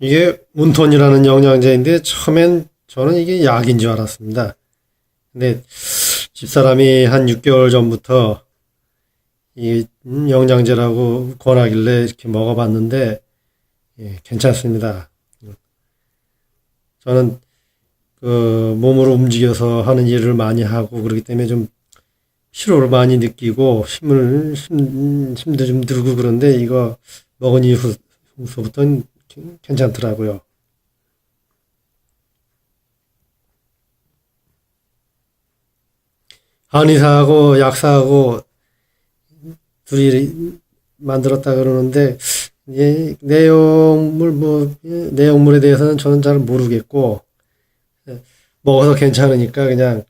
이게 운톤이라는 영양제인데 처음엔 저는 이게 약인 줄 알았습니다. 근데 집사람이 한 6개월 전부터 이 음, 영양제라고 권하길래 이렇게 먹어봤는데 예, 괜찮습니다. 저는 그 몸으로 움직여서 하는 일을 많이 하고 그렇기 때문에 좀 피로를 많이 느끼고 힘을 힘, 힘도 좀 들고 그런데 이거 먹은 이후 후부터는 괜찮더라고요. 한의사하고 약사하고 둘이 만들었다 그러는데 예, 내용물 뭐 예, 내용물에 대해서는 저는 잘 모르겠고 예, 먹어서 괜찮으니까 그냥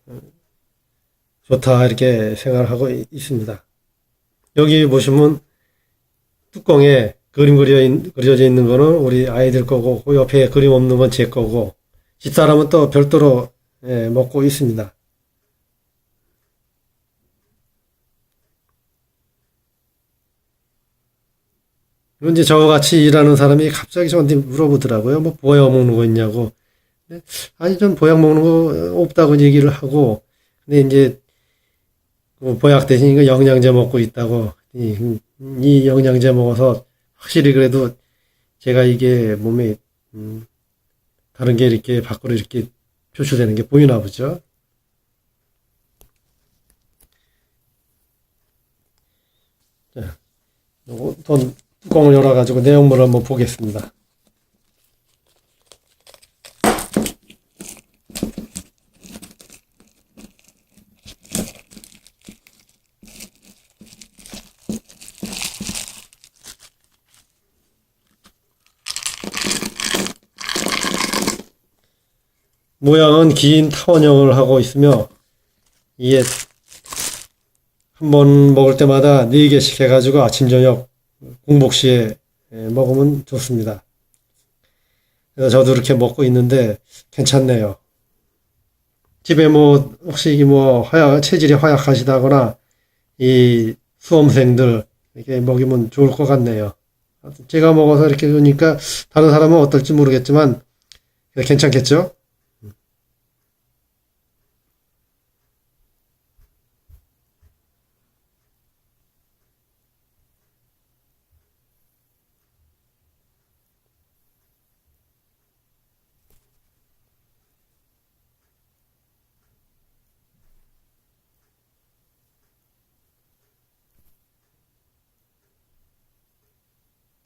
좋다 이렇게 생각을 하고 있- 있습니다. 여기 보시면 뚜껑에 그림 그려 있- 그려져 있는 거는 우리 아이들 거고 그 옆에 그림 없는 건 제 거고 집사람은 또 별도로 예, 먹고 있습니다. 이제 저와 같이 일하는 사람이 갑자기 저한테 물어보더라고요. 뭐 보약 먹는 거 있냐고. 아니 전 보약 먹는 거 없다고 얘기를 하고 근데 이제 그 보약 대신 이거 영양제 먹고 있다고 이, 이 영양제 먹어서 확실히 그래도 제가 이게 몸에 음, 다른 게 이렇게 밖으로 이렇게 표출되는 게 보이나 보죠. 자, 요거 돈 뚜껑을 열어가지고 내용물을 한번 보겠습니다. 모양은 긴 타원형을 하고 있으며 이게 한 번 먹을 때마다 네 개씩 해가지고 아침 저녁 공복 시에 예, 먹으면 좋습니다. 그래서 저도 이렇게 먹고 있는데 괜찮네요. 집에 뭐 혹시 뭐 허약 체질이 허약하시다거나 이 수험생들 이렇게 먹이면 좋을 것 같네요. 제가 먹어서 이렇게 보니까 다른 사람은 어떨지 모르겠지만 괜찮겠죠?